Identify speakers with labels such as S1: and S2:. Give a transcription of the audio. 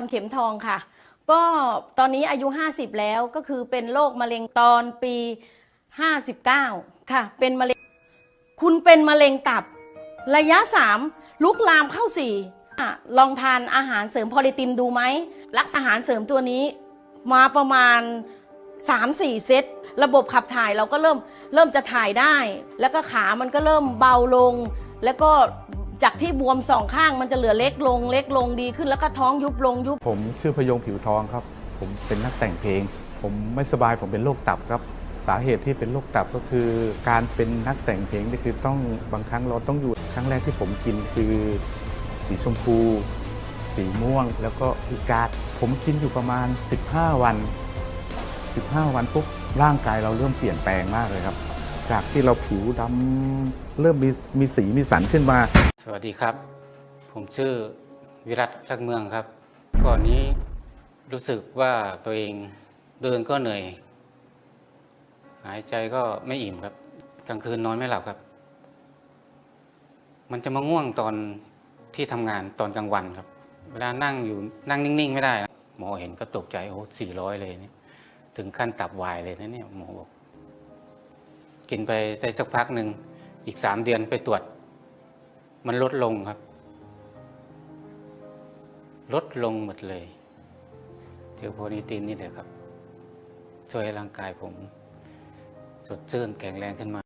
S1: รเข็มทองค่ะ ก็ตอนนี้อายุ 50 แล้วก็คือเป็นโรคมะเร็งตอนปี 59 ค่ะ เป็นมะเร็ง คุณเป็นมะเร็งตับ ระยะ 3 ลุกลามเข้า4อ่ลองทานอาหารเสริมพอลิตินดูไหม รักษาอาหารเสริมตัวนี้มาประมาณ 3-4 เซต ระบบขับถ่ายเราก็เริ่มเริ่มจะถ่ายได้ แล้วก็ขามันก็เริ่มเบาลง แล้วก็ จากที่บวมสองข้างมันจะเหลือเล็กลงเล็กลงดีขึ้นแล้วก็ท้องยุบลงยุบ
S2: ผมชื่อพยงผิวทองครับ ผมเป็นนักแต่งเพลง ผมไม่สบายผมเป็นโรคตับครับ สาเหตุที่เป็นโรคตับก็คือ การเป็นนักแต่งเพลงนี่คือต้องบางครั้งเราต้องอยู่ครั้งแรกที่ผมกินคือ สีชมพู สีม่วง แล้วก็อีกาดผมกินอยู่ประมาณ 15 วัน 15 วันปุ๊บร่างกายเราเริ่มเปลี่ยนแปลงมากเลยครับ จากที่เราผิวดำเริ่มมีมีสีมีสันขึ้นมา
S3: สวัสดีครับ ผมชื่อวิรัตรักเมืองครับ ก่อนนี้รู้สึกว่าตัวเองเดินก็เหนื่อย หายใจก็ไม่อิ่มครับ กลางคืนนอนไม่หลับครับ มันจะมาง่วงตอนที่ทำงานตอนกลางวันครับ เวลานั่งอยู่นั่งนิ่ง ๆ ไม่ได้ หมอเห็นก็ตกใจโอ้สี่ร้อยเลยเนี่ยถึงขั้นตับวายเลยนะเนี่ยหมอบอก กินไปได้สักพักหนึ่งอีกสามเดือนไปตรวจ มันลดลงครับ ลดลงหมดเลยเจอโพนิตินนี่แหละครับ ช่วยให้ร่างกายผม สดชื่นแข็งแรงขึ้นมา